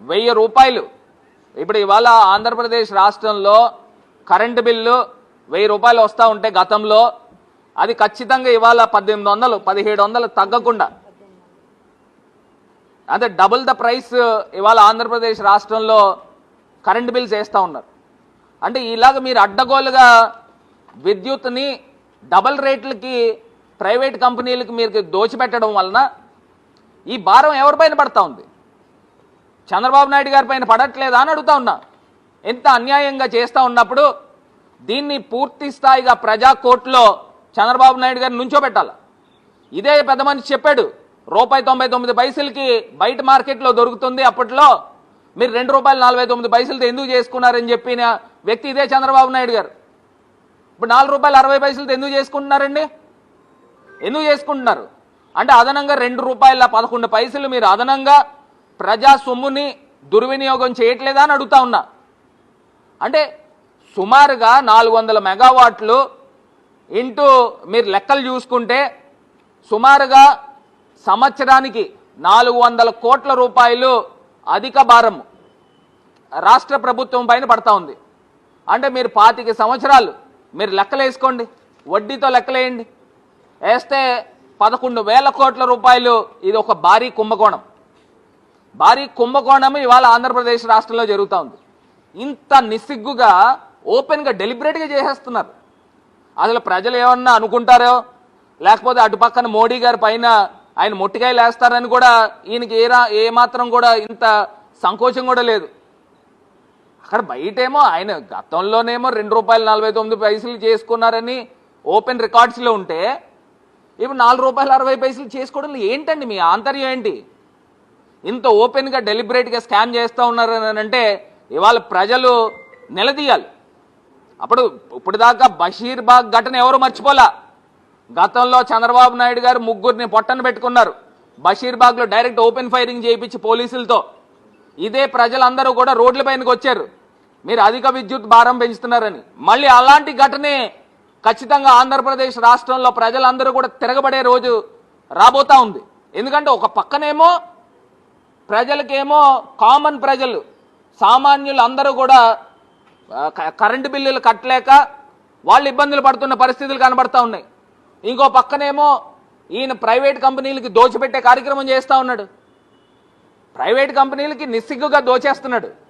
వెయ్యి రూపాయలు. ఇప్పుడు ఇవాళ ఆంధ్రప్రదేశ్ రాష్ట్రంలో కరెంటు బిల్లు వెయ్యి రూపాయలు వస్తూ ఉంటే గతంలో అది ఖచ్చితంగా ఇవాళ పద్దెనిమిది వందలు పదిహేడు వందలు తగ్గకుండా. అంటే డబుల్ ద ప్రైస్ ఇవాళ ఆంధ్రప్రదేశ్ రాష్ట్రంలో కరెంట్ బిల్స్ వేస్తూ ఉన్నారు. అంటే ఇలాగ మీరు అడ్డగోలుగా విద్యుత్ని డబల్ రేట్లకి ప్రైవేట్ కంపెనీలకి మీరు దోచిపెట్టడం వలన ఈ భారం ఎవరిపైన పడతా ఉంది? చంద్రబాబు నాయుడు గారి పైన పడట్లేదా అని అడుగుతా ఉన్నా. ఎంత అన్యాయంగా చేస్తూ ఉన్నప్పుడు దీన్ని పూర్తి స్థాయిగా ప్రజా కోర్టులో చంద్రబాబు నాయుడు గారిని నుంచోబెట్టాలి. ఇదే పెద్ద మనిషి చెప్పాడు రూపాయి తొంభై తొమ్మిది పైసలకి బయట మార్కెట్లో దొరుకుతుంది అప్పట్లో మీరు రెండు రూపాయలు నలభై తొమ్మిది పైసలతో ఎందుకు చేసుకున్నారని చెప్పిన వ్యక్తి ఇదే చంద్రబాబు నాయుడు గారు. ఇప్పుడు నాలుగు రూపాయలు అరవై పైసలతో ఎందుకు చేసుకుంటున్నారండి? ఎందుకు చేసుకుంటున్నారు? అంటే అదనంగా రెండు రూపాయల పదకొండు పైసలు మీరు అదనంగా ప్రజా సొమ్ముని దుర్వినియోగం చేయట్లేదా అని అడుగుతా ఉన్నా. అంటే సుమారుగా నాలుగు వందల మెగావాట్లు ఇంటూ మీరు లెక్కలు చూసుకుంటే సుమారుగా సంవత్సరానికి నాలుగు వందల కోట్ల రూపాయలు అధిక భారం రాష్ట్ర ప్రభుత్వం పైన పడతా ఉంది. అంటే మీరు పాతిక సంవత్సరాలు మీరు లెక్కలేసుకోండి వడ్డీతో లెక్కలేయండి వేస్తే పదకొండు వేల కోట్ల రూపాయలు ఇది ఒక భారీ కుంభకోణం. భారీ కుంభకోణం ఇవాళ ఆంధ్రప్రదేశ్ రాష్ట్రంలో జరుగుతూ ఉంది. ఇంత నిస్సిగ్గుగా ఓపెన్గా డెలిబరేట్గా చేసేస్తున్నారు. అసలు ప్రజలు ఏమన్నా అనుకుంటారో? లేకపోతే అటు పక్కన మోడీ గారి పైన ఆయన మొట్టికాయలు వేస్తారని కూడా ఈయనకి ఏ ఏమాత్రం కూడా ఇంత సంకోచం కూడా లేదు. అక్కడ బయటేమో ఆయన గతంలోనేమో రెండు రూపాయలు నలభై తొమ్మిది పైసలు చేసుకున్నారని ఓపెన్ రికార్డ్స్లో ఉంటే ఇప్పుడు నాలుగు రూపాయలు అరవై పైసలు చేసుకోవడంలో ఏంటండి మీ ఆంతర్యం ఏంటి? ఇంత ఓపెన్గా డెలిబరేట్గా స్కామ్ చేస్తూ ఉన్నారని అంటే ఇవాళ ప్రజలు నిలదీయాలి. అప్పుడు ఇప్పటిదాకా దాకా బషీర్బాగ్ ఘటన ఎవరు మర్చిపోలా? గతంలో చంద్రబాబు నాయుడు గారు ముగ్గురిని పొట్టన పెట్టుకున్నారు. బషీర్బాగ్లో డైరెక్ట్ ఓపెన్ ఫైరింగ్ చేయించి పోలీసులతో. ఇదే ప్రజలందరూ కూడా రోడ్లపైనకి వచ్చారు. మీరు అధిక విద్యుత్ భారం పెంచుతున్నారని. మళ్ళీ అలాంటి ఘటనే ఖచ్చితంగా ఆంధ్రప్రదేశ్ రాష్ట్రంలో ప్రజలందరూ కూడా తిరగబడే రోజు రాబోతా ఉంది. ఎందుకంటే ఒక పక్కనేమో ప్రజలకేమో కామన్ ప్రజలు. సామాన్యులు అందరూ కూడా క- కరెంటు బిల్లులు కట్టలేక వాళ్ళు ఇబ్బందులు పడుతున్న పరిస్థితులు కనబడతా ఉన్నాయి. ఇంకో పక్కనేమో ఈయన ప్రైవేట్ కంపెనీలకి దోచిపెట్టే కార్యక్రమం చేస్తూ ఉన్నాడు. ప్రైవేట్ కంపెనీలకి నిస్సిగ్గుగా దోచేస్తున్నాడు.